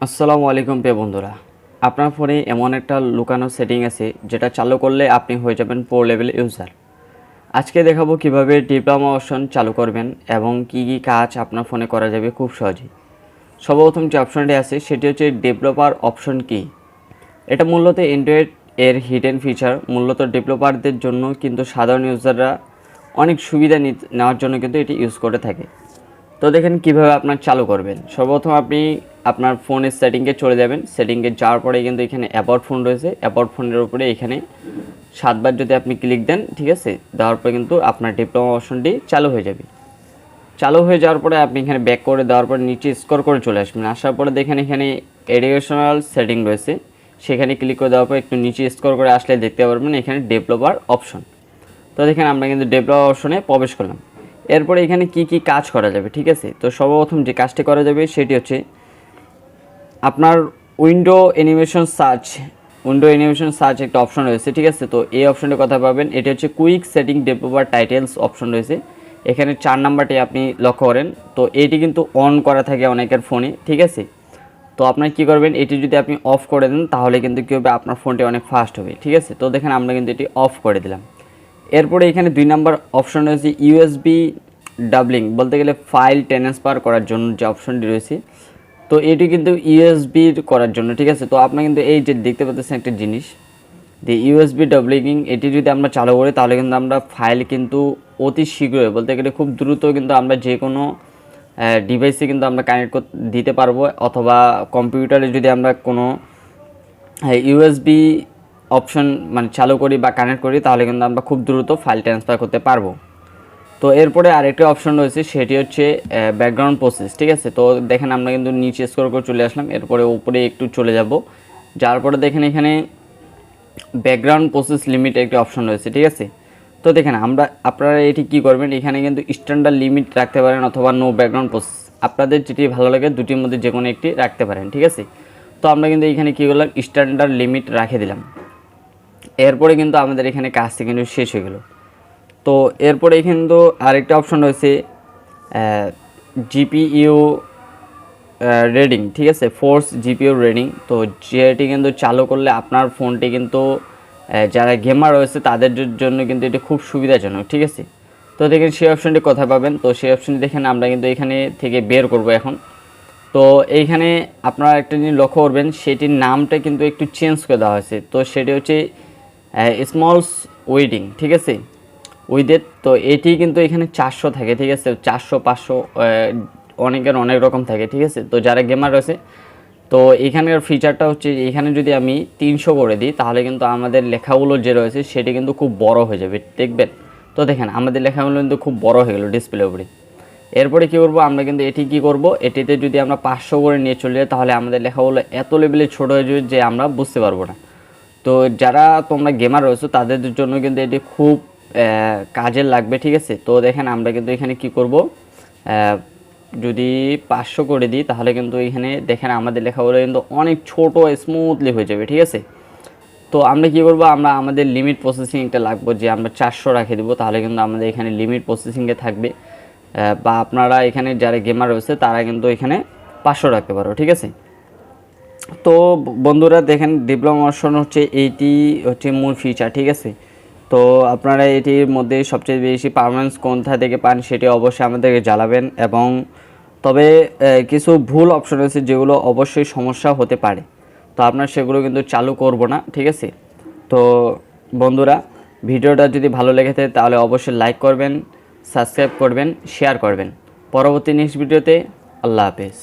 আসসালামু আলাইকুম প্রিয় বন্ধুরা। আপনার ফোনে এমন একটা লুকানো সেটিং আছে, যেটা চালু করলে আপনি হয়ে যাবেন প্রো লেভেল ইউজার আজকে দেখাবো কীভাবে ডিপ্লোমা অপশন চালু করবেন এবং কি কি কাজ আপনার ফোনে করা যাবে খুব সহজেই সর্বপ্রথম যে অপশনটি আছে, সেটি হচ্ছে ডেভেলপার অপশন কি এটা মূলত অ্যান্ড্রয়েড এর হিডেন ফিচার মূলত ডেভেলপারদের জন্য কিন্তু সাধারণ ইউজাররা অনেক সুবিধা নেওয়ার জন্য কিন্তু এটি ইউজ করে থাকে। তো দেখেন কীভাবে আপনার চালু করবেন। সর্বপ্রথম আপনি আপনার ফোনের সেটিংয়ে চলে যাবেন। সেটিংয়ে যাওয়ার পরে কিন্তু এখানে অ্যাবাউট ফোন রয়েছে। অ্যাবাউট ফোনের উপরে এখানে সাতবার যদি আপনি ক্লিক দেন, ঠিক আছে, দেওয়ার পরে কিন্তু আপনার ডিপ্লোমা অপশনটি চালু হয়ে যাবে। চালু হয়ে যাওয়ার পরে আপনি এখানে ব্যাক করে দেওয়ার পরে নিচে স্কোর করে চলে আসবেন। আসার পরে দেখেন এখানে এডুকেশনাল সেটিং রয়েছে। সেখানে ক্লিক করে দেওয়ার পর একটু নিচে স্কোর করে আসলে দেখতে পারবেন এখানে ডেভেলপার অপশন। তো দেখেন আমরা কিন্তু ডেভেলপার অপশনে প্রবেশ করলাম। এরপরে এখানে কি কি কাজ করা যাবে, ঠিক আছে? তো সর্বপ্রথম যে কাজটি করা যাবে সেটি হচ্ছে আপনার window animation search, window animation search একটা অপশন রয়েছে, ঠিক আছে? তো এই অপশনটির কথা পাবেন এটি হচ্ছে quick setting developer titles option রয়েছে। এখানে চার নাম্বারটি আপনি লক্ষ্য করেন, তো এটি কিন্তু অন করা থাকে অনেকের ফোনে, ঠিক আছে? তো আপনার কি করবেন, এটি যদি আপনি অফ করে দেন তাহলে কিন্তু কী হবে, আপনার ফোনটি অনেক ফাস্ট হবে, ঠিক আছে? তো দেখেন আমরা কিন্তু এটি অফ করে দিলাম। এরপরে এখানে দুই নাম্বার অপশন রয়েছে ইউএসবি ডাবলিং বলতে গেলে ফাইল ট্রান্সফার করার জন্য যে অপশনটি রয়েছে। তো এটি কিন্তু ইউএসবি করার জন্য, ঠিক আছে? তো আপনি কিন্তু এই যে দেখতে পাচ্ছেন একটা জিনিস, যে ইউএসবি ডাবলিং এটি যদি আমরা চালু করি, তাহলে কিন্তু আমরা ফাইল কিন্তু অতি শীঘ্রই, বলতে গেলে খুব দ্রুত কিন্তু আমরা যে কোনো ডিভাইসে কিন্তু আমরা কানেক্ট দিতে পারব, অথবা কম্পিউটারে যদি আমরা কোনো ইউএসবি অপশন মানে চালু করি বা কানেক্ট করি, তাহলে কিন্তু আমরা খুব দ্রুত ফাইল ট্রান্সফার করতে পারব। তো এরপরে আরেকটি অপশন রয়েছে, সেটি হচ্ছে ব্যাকগ্রাউন্ড প্রসেস ঠিক আছে? তো দেখেন আমরা কিন্তু নিচে স্কোর করে চলে আসলাম, এরপরে উপরে একটু চলে যাব। যার পরে দেখেন এখানে ব্যাকগ্রাউন্ড প্রসেস লিমিট একটি অপশন রয়েছে, ঠিক আছে? তো দেখেন আমরা, আপনারা এটি কি করবেন? এখানে কিন্তু স্ট্যান্ডার্ড লিমিট রাখতে পারেন অথবা নো ব্যাকগ্রাউন্ড প্রসেস আপনাদের যেটি ভালো লাগে, দুটির মধ্যে যে কোনো একটি রাখতে পারেন, ঠিক আছে? তো আমরা কিন্তু এখানে কী করলাম? স্ট্যান্ডার্ড লিমিট রাখে দিলাম। এরপরে কিন্তু আমাদের এখানে কাজটি কিন্তু শেষ হয়ে গেল। তো এরপরে কিন্তু আরেকটা অপশন রয়েছে জিপিইউ রেডিং ঠিক আছে? ফোর্স জিপিইউ রেডিং তো যেটি কিন্তু চালু করলে আপনার ফোনটি কিন্তু যারা গেমার রয়েছে তাদের জন্য কিন্তু এটি খুব সুবিধাজনক, ঠিক আছে? তো দেখেন সেই অপশনটি কোথায় পাবেন? তো সেই অপশনটি দেখেন আমরা কিন্তু এখানে থেকে বের করব এখন। তো এইখানে আপনারা একটা জিনিস লক্ষ্য করবেন, সেটির নামটা কিন্তু একটু চেঞ্জ করে দেওয়া হয়েছে। তো সেটি হচ্ছে স্মলস ওয়েডিং ঠিক আছে? উইথের তো এটি কিন্তু এখানে চারশো থাকে, ঠিক আছে? চারশো, পাঁচশো অনেকের অনেক রকম থাকে, ঠিক আছে? তো যারা গেমার রয়েছে, তো এখানকার ফিচারটা হচ্ছে এখানে যদি আমি তিনশো করে দিই, তাহলে কিন্তু আমাদের লেখাগুলো যে রয়েছে, সেটি কিন্তু খুব বড় হয়ে যাবে, দেখবেন? তো দেখেন, আমাদের লেখাগুলো কিন্তু খুব বড় হয়ে গেলো ডিসপ্লে উপরে। এরপরে কী করব? আমরা কিন্তু এটি কি করব? এটিতে যদি আমরা পাঁচশো করে নিয়ে চলে যাই, তাহলে আমাদের লেখাগুলো এত লেভেলে ছোটো হয়ে যাবে যে আমরা বুঝতে পারব না। তো যারা তোমরা গেমার রয়েছো, তাদের জন্য কিন্তু এটি খুব কাজের লাগবে, ঠিক আছে? তো দেখেন আমরা কিন্তু এখানে কি করব? যদি পাঁচশো করে দিই, তাহলে কিন্তু এখানে দেখেন আমাদের লেখাগুলো কিন্তু অনেক ছোট স্মুথলি হয়ে যাবে, ঠিক আছে? তো আমরা কি করব? আমরা আমাদের লিমিট প্রসেসিংটা লাগবো, যে আমরা চারশো রাখে দেবো, তাহলে কিন্তু আমাদের এখানে লিমিট প্রসেসিংয়ে থাকবে। বা আপনারা এখানে যারা গেমার রয়েছে, তারা কিন্তু এখানে পাঁচশো রাখতে পারো, ঠিক আছে? তো বন্ধুরা দেখেন ডিপ্লোমা অপশন হচ্ছে এইটি হচ্ছে মূল ফিচার ঠিক আছে? তো আপনারা এটির মধ্যে সবচেয়ে বেশি পারফরমেন্স কোনটা থেকে পান সেটি অবশ্যই আমাদেরকে জ্বালাবেন এবং তবে কিছু ভুল অপশন রয়েছে যেগুলো অবশ্যই সমস্যা হতে পারে। তো আপনার সেগুলো কিন্তু চালু করব না, ঠিক আছে? তো বন্ধুরা, ভিডিওটা যদি ভালো লেগে থাকে তাহলে অবশ্যই লাইক করবেন সাবস্ক্রাইব করবেন শেয়ার করবেন। পরবর্তী নেক্সট ভিডিওতে আল্লাহ হাফেজ।